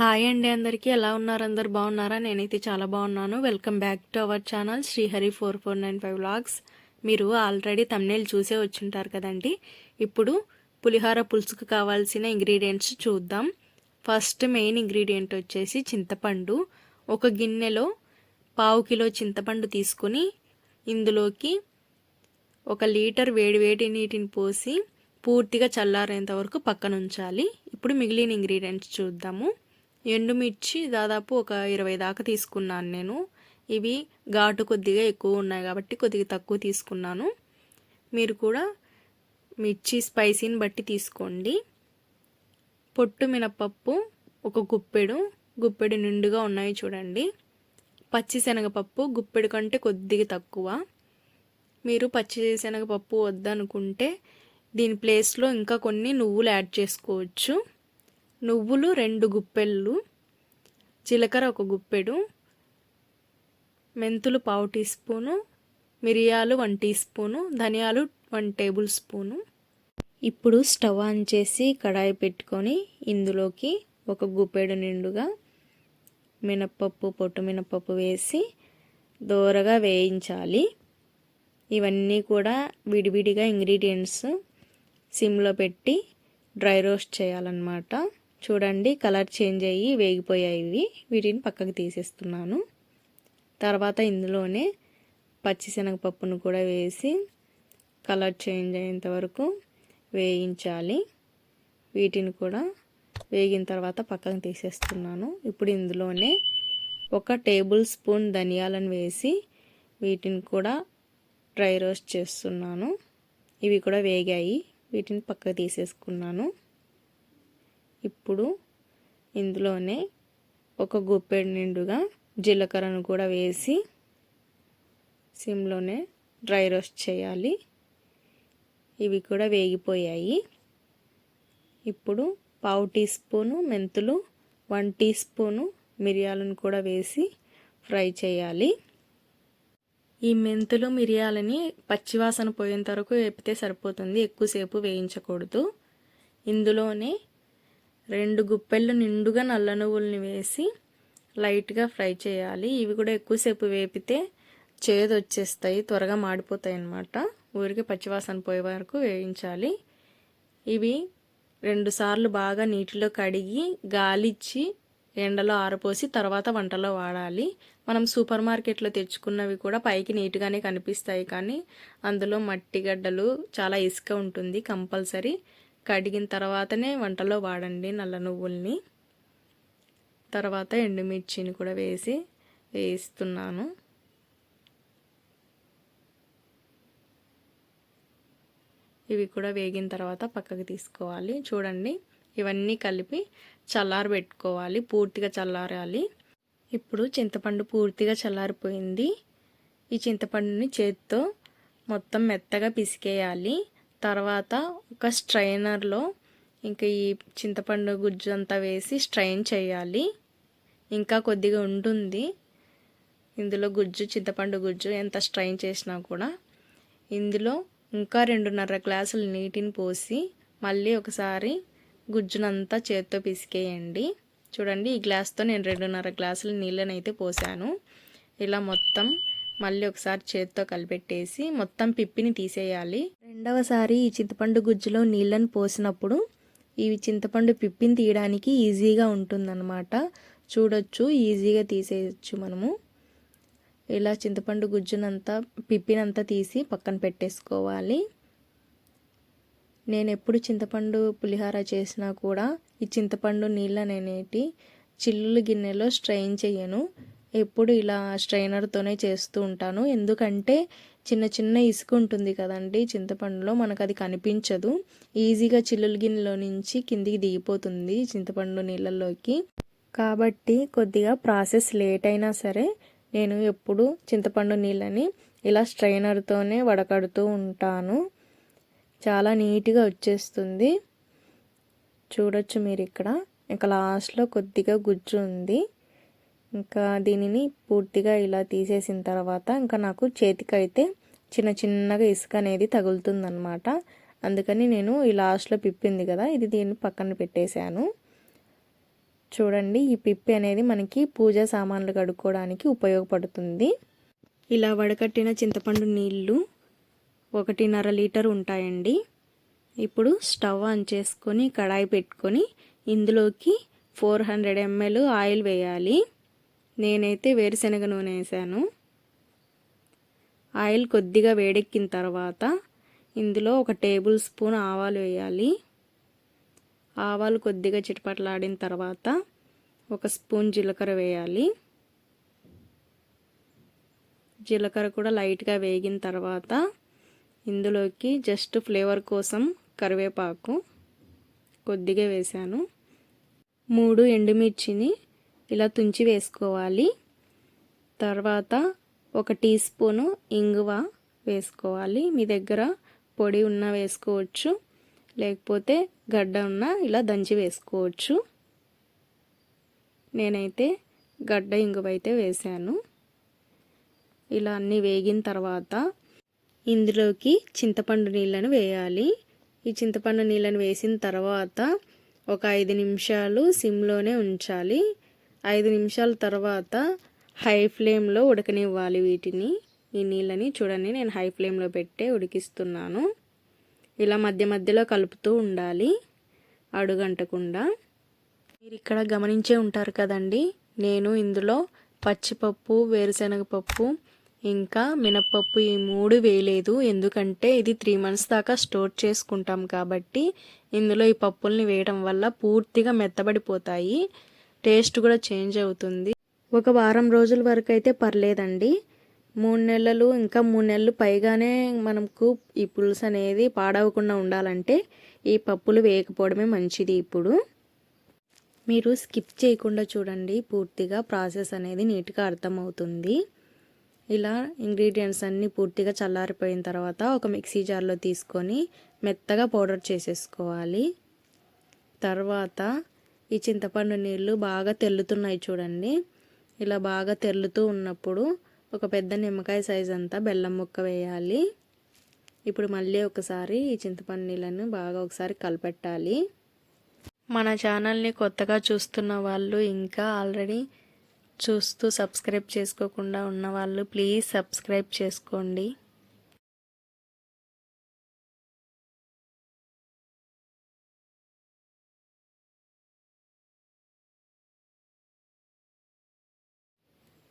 Hi అండి అందరికీ. ఎలా ఉన్నారు? అందరు బాగున్నారా? నేనైతే చాలా బాగున్నాను. Welcome back to our channel Srihari four four nine five vlogs మీరు ఆల్రెడీ తమ్నేల్ చూసే వచ్చింటారు కదండి. ఇప్పుడు పులిహోర పులుసుకు కావాల్సిన ఇంగ్రీడియంట్స్ చూద్దాం. ఫస్ట్ మెయిన్ ఇంగ్రీడియంట్ వచ్చేసి చింతపండు. ఒక గిన్నెలో పావు కిలో చింతపండు తీసుకొని ఇందులోకి ఒక లీటర్ వేడివేడి నీటిని పోసి పూర్తిగా చల్లారేంత వరకు పక్కనుంచాలి. ఇప్పుడు మిగిలిన ఇంగ్రీడియంట్స్ చూద్దాము. ఎండుమిర్చి దాదాపు ఒక ఇరవై దాకా తీసుకున్నాను నేను. ఇవి ఘాటు కొద్దిగా ఎక్కువ ఉన్నాయి కాబట్టి కొద్దిగా తక్కువ తీసుకున్నాను. మీరు కూడా మిర్చి స్పైసీని బట్టి తీసుకోండి. పొట్టు మినపప్పు ఒక గుప్పెడు. గుప్పెడు నిండుగా ఉన్నాయి చూడండి. పచ్చిశనగపప్పు గుప్పెడు కంటే కొద్దిగా తక్కువ. మీరు పచ్చిశనగపప్పు వద్దనుకుంటే దీని ప్లేస్లో ఇంకా కొన్ని నువ్వులు యాడ్ చేసుకోవచ్చు. నువ్వులు రెండు గుప్పెళ్ళు జీలకర్ర ఒక గుప్పెడు మెంతులు పావు టీ స్పూను మిరియాలు వన్ టీ స్పూను ధనియాలు వన్ టేబుల్ స్పూను. ఇప్పుడు స్టవ్ ఆన్ చేసి కడాయి పెట్టుకొని ఇందులోకి ఒక గుప్పెడు నిండుగా మినప్పప్పు పొట్టు మినప్పప్పు వేసి దోరగా వేయించాలి. ఇవన్నీ కూడా విడివిడిగా ఇంగ్రీడియంట్స్ సిమ్లో పెట్టి డ్రై రోస్ట్ చేయాలన్నమాట. చూడండి కలర్ చేంజ్ అయ్యి వేగిపోయాయి ఇవి. వీటిని పక్కకు తీసేస్తున్నాను. తర్వాత ఇందులోనే పచ్చిశనగపప్పును కూడా వేసి కలర్ చేంజ్ అయ్యేంత వరకు వేయించాలి. వీటిని కూడా వేగిన తర్వాత పక్కకు తీసేస్తున్నాను. ఇప్పుడు ఇందులోనే ఒక టేబుల్ స్పూన్ ధనియాలను వేసి వీటిని కూడా డ్రై రోస్ట్ చేస్తున్నాను. ఇవి కూడా వేగాయి. వీటిని పక్కకు తీసేసుకున్నాను. ఇప్పుడు ఇందులోనే ఒక గుప్పెడు నిండుగా జీలకర్రను కూడా వేసి సిమ్లోనే డ్రై రోస్ట్ చేయాలి. ఇవి కూడా వేగిపోయాయి. ఇప్పుడు పావు టీ స్పూను మెంతులు వన్ టీ స్పూను మిరియాలను కూడా వేసి ఫ్రై చేయాలి. ఈ మెంతులు మిరియాలని పచ్చివాసన పోయేంత వరకు వేపితే సరిపోతుంది. ఎక్కువసేపు వేయించకూడదు. ఇందులోనే రెండు గుప్పెళ్ళు నిండుగా నల్ల నువ్వుల్ని వేసి లైట్గా ఫ్రై చేయాలి. ఇవి కూడా ఎక్కువసేపు వేపితే చేదు వచ్చేస్తాయి త్వరగా మాడిపోతాయి అన్నమాట. ఊరికి పచ్చివాసన పోయే వరకు వేయించాలి. ఇవి రెండుసార్లు బాగా నీటిలో కడిగి గాలిచ్చి ఎండలో ఆరపోసి తర్వాత వంటలో వాడాలి. మనం సూపర్ మార్కెట్లో తెచ్చుకున్నవి కూడా పైకి నీట్గానే కనిపిస్తాయి కానీ అందులో మట్టి గడ్డలు చాలా ఇసుక ఉంటుంది కంపల్సరీ. కడిగిన తర్వాతనే వంటలో వాడండి నల్ల నువ్వుల్ని. తర్వాత ఎండుమిర్చిని కూడా వేసి వేస్తున్నాను ఇవి కూడా వేగిన తర్వాత పక్కకి తీసుకోవాలి. చూడండి ఇవన్నీ కలిపి చల్లారబెట్టుకోవాలి పూర్తిగా చల్లారాలి. ఇప్పుడు చింతపండు పూర్తిగా చల్లారిపోయింది. ఈ చింతపండుని చేతితో మొత్తం మెత్తగా పిసికేయాలి. తర్వాత ఒక స్ట్రైనర్లో ఇంకా ఈ చింతపండు గుజ్జు అంతా వేసి స్ట్రైన్ చేయాలి. ఇంకా కొద్దిగా ఉంటుంది. ఇందులో గుజ్జు చింతపండు గుజ్జు ఎంత స్ట్రైన్ చేసినా కూడా. ఇందులో ఇంకా రెండున్నర గ్లాసులు నీటిని పోసి మళ్ళీ ఒకసారి గుజ్జునంతా చేత్తో పిసికేయండి. చూడండి ఈ గ్లాస్తో నేను రెండున్నర గ్లాసులు నీళ్ళనైతే పోసాను. ఇలా మొత్తం మళ్ళీ ఒకసారి చేత్తో కలిపెట్టేసి మొత్తం పిప్పిని తీసేయాలి. రెండవసారి ఈ చింతపండు గుజ్జులో నీళ్ళని పోసినప్పుడు ఇవి చింతపండు పిప్పిని తీయడానికి ఈజీగా ఉంటుందన్నమాట. చూడొచ్చు ఈజీగా తీసేయచ్చు మనము. ఇలా చింతపండు గుజ్జునంతా పిప్పినంతా తీసి పక్కన పెట్టేసుకోవాలి. నేను ఎప్పుడు చింతపండు పులిహార చేసినా కూడా ఈ చింతపండు నీళ్ళనేటి చిల్లులు గిన్నెలో స్ట్రెయిన్ చేయను. ఎప్పుడు ఇలా స్ట్రైనర్తోనే చేస్తూ ఉంటాను. ఎందుకంటే చిన్న చిన్న ఇసుక ఉంటుంది కదండి చింతపండులో మనకు అది కనిపించదు. ఈజీగా చిల్లుల గిన్నెలో నుంచి కిందికి దిగిపోతుంది చింతపండు నీళ్ళల్లోకి. కాబట్టి కొద్దిగా ప్రాసెస్ లేట్ అయినా సరే నేను ఎప్పుడు చింతపండు నీళ్ళని ఇలా స్ట్రైనర్తోనే వడకడుతూ ఉంటాను. చాలా నీట్గా వచ్చేస్తుంది. చూడొచ్చు మీరు ఇక్కడ ఇంకా లాస్ట్లో కొద్దిగా గుజ్జు ఉంది. ఇంకా దీనిని పూర్తిగా ఇలా తీసేసిన తర్వాత ఇంకా నాకు చేతికైతే చిన్న చిన్నగా ఇసుక అనేది తగులుతుందనమాట అందుకని నేను ఈ లాస్ట్లో పిప్పింది కదా ఇది దీన్ని పక్కన పెట్టేశాను. చూడండి ఈ పిప్పి అనేది మనకి పూజా సామాన్లు కడుక్కోవడానికి ఉపయోగపడుతుంది. ఇలా వడకట్టిన చింతపండు నీళ్ళు ఒకటిన్నర లీటర్ ఉంటాయండి. ఇప్పుడు స్టవ్ ఆన్ చేసుకొని కడాయి పెట్టుకొని ఇందులోకి ఫోర్ హండ్రెడ్ ఎంఎల్ ఆయిల్ వేయాలి. నేనైతే వేరుశనగ నూనె వేసాను. ఆయిల్ కొద్దిగా వేడెక్కిన తర్వాత ఇందులో ఒక టేబుల్ స్పూన్ ఆవాలు వేయాలి. ఆవాలు కొద్దిగా చిటపట్లాడిన తర్వాత ఒక స్పూన్ జీలకర్ర వేయాలి. జీలకర్ర కూడా లైట్గా వేగిన తర్వాత ఇందులోకి జస్ట్ ఫ్లేవర్ కోసం కరివేపాకు కొద్దిగా వేసాను. మూడు ఎండుమిర్చిని ఇలా తుంచి వేసుకోవాలి. తర్వాత ఒక టీ స్పూను ఇంగువ వేసుకోవాలి. మీ దగ్గర పొడి ఉన్న వేసుకోవచ్చు. లేకపోతే గడ్డ ఉన్న ఇలా దంచి వేసుకోవచ్చు. నేనైతే గడ్డ ఇంగువ అయితే వేసాను ఇలా అన్నీ వేగిన తర్వాత ఇందులోకి చింతపండు నీళ్ళను వేయాలి. ఈ చింతపండు నీళ్ళను వేసిన తర్వాత ఒక ఐదు నిమిషాలు సిమ్లోనే ఉంచాలి. ఐదు నిమిషాల తర్వాత హై ఫ్లేమ్లో ఉడకనివ్వాలి వీటిని. ఈ నీళ్ళని చూడండి నేను హై ఫ్లేమ్లో పెట్టే ఉడికిస్తున్నాను. ఇలా మధ్య మధ్యలో కలుపుతూ ఉండాలి అడుగంటకుండా. మీరు ఇక్కడ గమనించే ఉంటారు కదండి నేను ఇందులో పచ్చిపప్పు వేరుశనగ పప్పు ఇంకా మినప్పప్పు ఈ మూడు వేయలేదు. ఎందుకంటే ఇది త్రీ మంత్స్ దాకా స్టోర్ చేసుకుంటాం కాబట్టి ఇందులో ఈ పప్పుల్ని వేయడం వల్ల పూర్తిగా మెత్తబడిపోతాయి. టేస్ట్ కూడా చేంజ్ అవుతుంది. ఒక వారం రోజుల వరకు అయితే పర్లేదండి. మూడు నెలలు ఇంకా మూడు నెలలు పైగానే మనకు ఈ పులుసు అనేది పాడవకుండా ఉండాలంటే ఈ పప్పులు వేయకపోవడమే మంచిది ఇప్పుడు. మీరు స్కిప్ చేయకుండా చూడండి పూర్తిగా ప్రాసెస్ అనేది నీట్గా అర్థమవుతుంది. ఇలా ఇంగ్రీడియంట్స్ అన్నీ పూర్తిగా చల్లారిపోయిన తర్వాత ఒక మిక్సీ జార్లో తీసుకొని మెత్తగా పౌడర్ చేసేసుకోవాలి. తర్వాత ఈ చింతపండు నీళ్ళు బాగా తెల్లుతున్నాయి చూడండి. ఇలా బాగా తెల్లుతూ ఉన్నప్పుడు ఒక పెద్ద నిమ్మకాయ సైజ్ అంతా బెల్లం ముక్క వేయాలి. ఇప్పుడు మళ్ళీ ఒకసారి ఈ చింతపండు నీళ్ళను బాగా ఒకసారి కలిపెట్టాలి. మన ఛానల్ని కొత్తగా చూస్తున్న వాళ్ళు ఇంకా ఆల్రెడీ చూస్తూ సబ్స్క్రైబ్ చేసుకోకుండా ఉన్న వాళ్ళు ప్లీజ్ సబ్స్క్రైబ్ చేసుకోండి.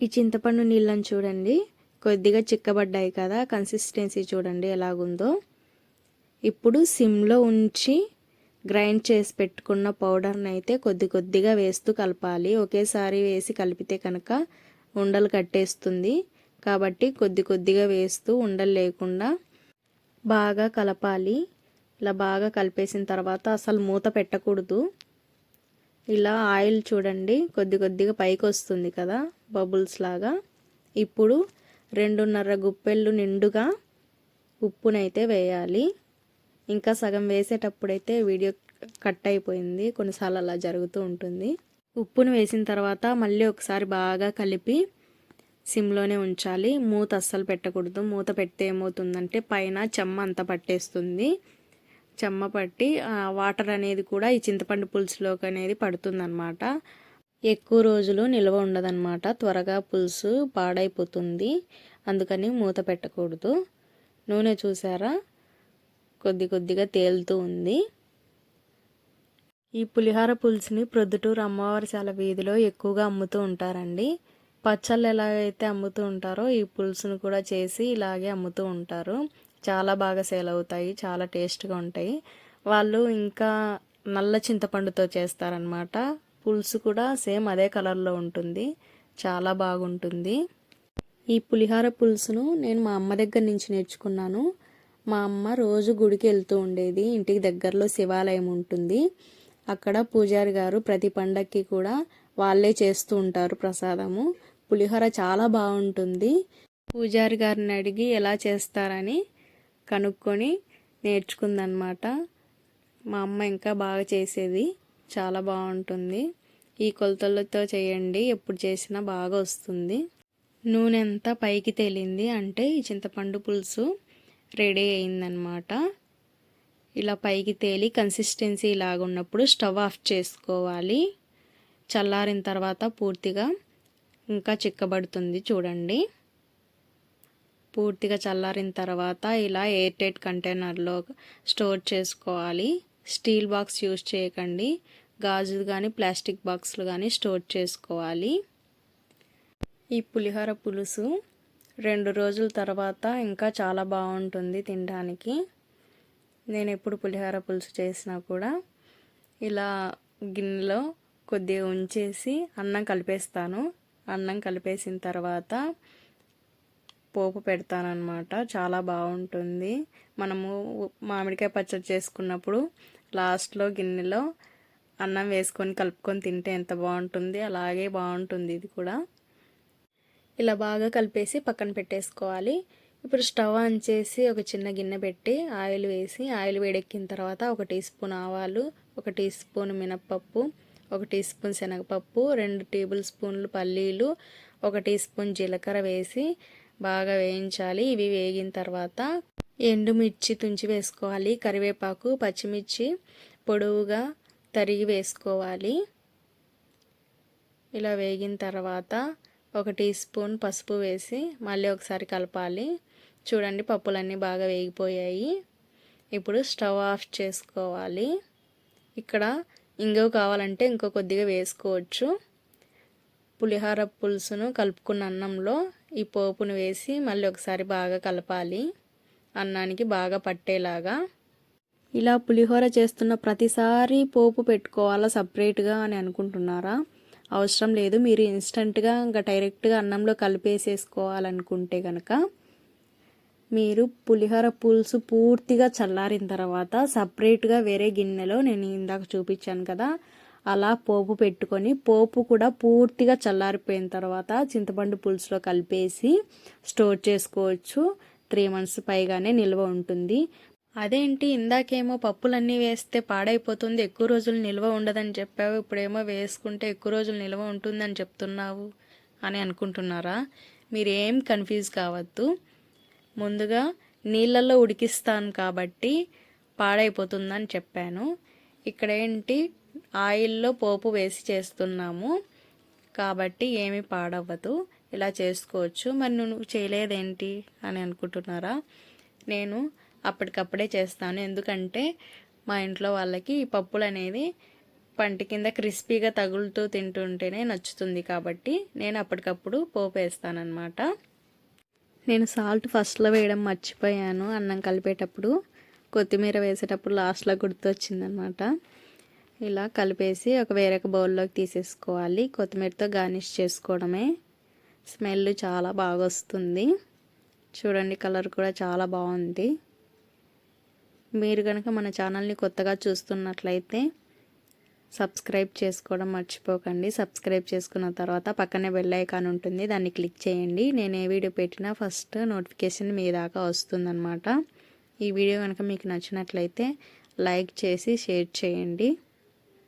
ఈ చింతపండు నీళ్ళని చూడండి. కొద్దిగా చిక్కబడ్డాయి కదా కన్సిస్టెన్సీ చూడండి ఎలాగుందో. ఇప్పుడు సిమ్లో ఉంచి గ్రైండ్ చేసి పెట్టుకున్న పౌడర్ని అయితే కొద్ది కొద్దిగా వేస్తూ కలపాలి. ఒకేసారి వేసి కలిపితే కనుక ఉండలు కట్టేస్తుంది. కాబట్టి కొద్ది కొద్దిగా వేస్తూ ఉండలు లేకుండా బాగా కలపాలి. ఇలా బాగా కలిపేసిన తర్వాత అసలు మూత పెట్టకూడదు. ఇలా ఆయిల్ చూడండి కొద్ది కొద్దిగా పైకి వస్తుంది కదా బబుల్స్ లాగా. ఇప్పుడు రెండున్నర గుప్పెళ్ళు నిండుగా ఉప్పునైతే వేయాలి. ఇంకా సగం వేసేటప్పుడైతే వీడియో కట్ అయిపోయింది కొన్నిసార్లు అలా జరుగుతూ ఉంటుంది. ఉప్పును వేసిన తర్వాత మళ్ళీ ఒకసారి బాగా కలిపి సిమ్లోనే ఉంచాలి. మూత అస్సలు పెట్టకూడదు. మూత పెడితే ఏమవుతుందంటే పైన చెమ్మ అంతా పట్టేస్తుంది. చెమ్మ పట్టి వాటర్ అనేది కూడా ఈ చింతపండు పులుసులోకి అనేది పడుతుందన్నమాట. ఎక్కువ రోజులు నిల్వ ఉండదన్నమాట. త్వరగా పులుసు పాడైపోతుంది. అందుకని మూత పెట్టకూడదు. నూనె చూసారా? కొద్ది కొద్దిగా తేలుతూ ఉంది. ఈ పులిహార పులుసుని ప్రొద్దుటూరు అమ్మవారి చాలా వీధిలో ఎక్కువగా అమ్ముతూ ఉంటారండి. పచ్చళ్ళు ఎలాగైతే అమ్ముతూ ఉంటారో ఈ పులుసును కూడా చేసి ఇలాగే అమ్ముతూ ఉంటారు. చాలా బాగా సేల్ అవుతాయి చాలా టేస్ట్గా ఉంటాయి. వాళ్ళు ఇంకా నల్ల చింతపండుతో చేస్తారనమాట పులుసు కూడా సేమ్ అదే కలర్లో ఉంటుంది. చాలా బాగుంటుంది. ఈ పులిహార పులుసును నేను మా అమ్మ దగ్గర నుంచి నేర్చుకున్నాను. మా అమ్మ రోజు గుడికి వెళ్తూ ఉండేది. ఇంటికి దగ్గరలో శివాలయం ఉంటుంది. అక్కడ పూజారి గారు ప్రతి పండక్కి కూడా వాళ్ళే చేస్తూ ఉంటారు ప్రసాదము. పులిహోర చాలా బాగుంటుంది. పూజారి గారిని అడిగి ఎలా చేస్తారని కనుక్కొని నేర్చుకుందనమాట. మా అమ్మ ఇంకా బాగా చేసేది. చాలా బాగుంటుంది. ఈ కొలతలతో చేయండి. ఎప్పుడు చేసినా బాగా వస్తుంది. నూనె అంతా పైకి తేలింది అంటే ఈ చింతపండు పులుసు రెడీ అయిందనమాట. ఇలా పైకి తేలి కన్సిస్టెన్సీ ఇలాగ ఉన్నప్పుడు స్టవ్ ఆఫ్ చేసుకోవాలి. చల్లారిన తర్వాత పూర్తిగా ఇంకా చిక్కబడుతుంది చూడండి. పూర్తిగా చల్లారిన తర్వాత ఇలా ఎయిర్ టైట్ కంటైనర్లో స్టోర్ చేసుకోవాలి. స్టీల్ బాక్స్ యూజ్ చేయకండి. గాజు కానీ ప్లాస్టిక్ బాక్స్లు కానీ స్టోర్ చేసుకోవాలి. ఈ పులిహోర పులుసు రెండు రోజుల తర్వాత ఇంకా చాలా బాగుంటుంది తినడానికి. నేను ఎప్పుడు పులిహోర పులుసు చేసినా కూడా ఇలా గిన్నెలో కొద్దిగా ఉంచేసి అన్నం కలిపేస్తాను. అన్నం కలిపేసిన తర్వాత పోపు పెడతానమాట చాలా బాగుంటుంది. మనము మామిడికాయ పచ్చడి చేసుకున్నప్పుడు లాస్ట్లో గిన్నెలో అన్నం వేసుకొని కలుపుకొని తింటే ఎంత బాగుంటుంది. అలాగే బాగుంటుంది ఇది కూడా. ఇలా బాగా కలిపేసి పక్కన పెట్టేసుకోవాలి. ఇప్పుడు స్టవ్ ఆన్ చేసి ఒక చిన్న గిన్నె పెట్టి ఆయిల్ వేసి ఆయిల్ వేడెక్కిన తర్వాత ఒక టీ స్పూన్ ఆవాలు ఒక టీ స్పూన్ మినప్పప్పు ఒక టీ స్పూన్ శనగపప్పు రెండు టేబుల్ స్పూన్లు పల్లీలు ఒక టీ స్పూన్ జీలకర్ర వేసి బాగా వేయించాలి. ఇవి వేగిన తర్వాత ఎండుమిర్చి తుంచి వేసుకోవాలి. కరివేపాకు పచ్చిమిర్చి పొడవుగా తరిగి వేసుకోవాలి. ఇలా వేగిన తర్వాత ఒక టీ స్పూన్ పసుపు వేసి మళ్ళీ ఒకసారి కలపాలి. చూడండి పప్పులన్నీ బాగా వేగిపోయాయి. ఇప్పుడు స్టవ్ ఆఫ్ చేసుకోవాలి. ఇక్కడ ఇంగువ కావాలంటే ఇంకో కొద్దిగా వేసుకోవచ్చు. పులిహార పులుసును కలుపుకున్న అన్నంలో ఈ పోపును వేసి మళ్ళీ ఒకసారి బాగా కలపాలి. అన్నానికి బాగా పట్టేలాగా. ఇలా పులిహోర చేస్తున్న ప్రతిసారి పోపు పెట్టుకోవాలా సపరేట్గా అని అనుకుంటున్నారా? అవసరం లేదు. మీరు ఇన్స్టంట్గా ఇంకా డైరెక్ట్గా అన్నంలో కలిపేసేసుకోవాలనుకుంటే కనుక మీరు పులిహోర పులుసు పూర్తిగా చల్లారిన తర్వాత సపరేట్గా వేరే గిన్నెలో నేను ఇందాక చూపించాను కదా అలా పోపు పెట్టుకొని పోపు కూడా పూర్తిగా చల్లారిపోయిన తర్వాత చింతపండు పులుసులో కలిపేసి స్టోర్ చేసుకోవచ్చు. త్రీ మంత్స్ పైగానే నిల్వ ఉంటుంది. అదేంటి ఇందాకేమో పప్పులన్నీ వేస్తే పాడైపోతుంది ఎక్కువ రోజులు నిల్వ ఉండదని చెప్పావు ఇప్పుడేమో వేసుకుంటే ఎక్కువ రోజులు నిల్వ ఉంటుందని చెప్తున్నావు అని అనుకుంటున్నారా? మీరేం కన్ఫ్యూజ్ కావద్దు. ముందుగా నీళ్ళల్లో ఉడికిస్తాను కాబట్టి పాడైపోతుందని చెప్పాను. ఇక్కడ ఏంటి ఆయిల్లో పోపు వేసి చేస్తున్నాము. కాబట్టి ఏమీ పాడవ్వదు. ఇలా చేసుకోవచ్చు. మరి నువ్వు చేయలేదేంటి అని అనుకుంటున్నారా? నేను అప్పటికప్పుడే చేస్తాను. ఎందుకంటే మా ఇంట్లో వాళ్ళకి ఈ పప్పులు అనేది పంటి కింద క్రిస్పీగా తగులుతూ తింటుంటేనే నచ్చుతుంది కాబట్టి నేను అప్పటికప్పుడు పోపు వేస్తానన్నమాట. నేను సాల్ట్ ఫస్ట్లో వేయడం మర్చిపోయాను. అన్నం కలిపేటప్పుడు కొత్తిమీర వేసేటప్పుడు లాస్ట్లో గుర్తొచ్చిందనమాట ఇలా కలిపేసి ఒక వేరొక బౌల్లోకి తీసేసుకోవాలి. కొత్తిమీరతో గార్నిష్ చేసుకోవడమే. స్మెల్ చాలా బాగా వస్తుంది. చూడండి కలర్ కూడా చాలా బాగుంది. మీరు కనుక మన ఛానల్ని కొత్తగా చూస్తున్నట్లయితే సబ్స్క్రైబ్ చేసుకోవడం మర్చిపోకండి. సబ్స్క్రైబ్ చేసుకున్న తర్వాత పక్కనే బెల్ ఐకాన్ ఉంటుంది. దాన్ని క్లిక్ చేయండి. నేను ఏ వీడియో పెట్టినా ఫస్ట్ నోటిఫికేషన్ మీ దాకా వస్తుందన్నమాట. ఈ వీడియో కనుక మీకు నచ్చినట్లయితే లైక్ చేసి షేర్ చేయండి.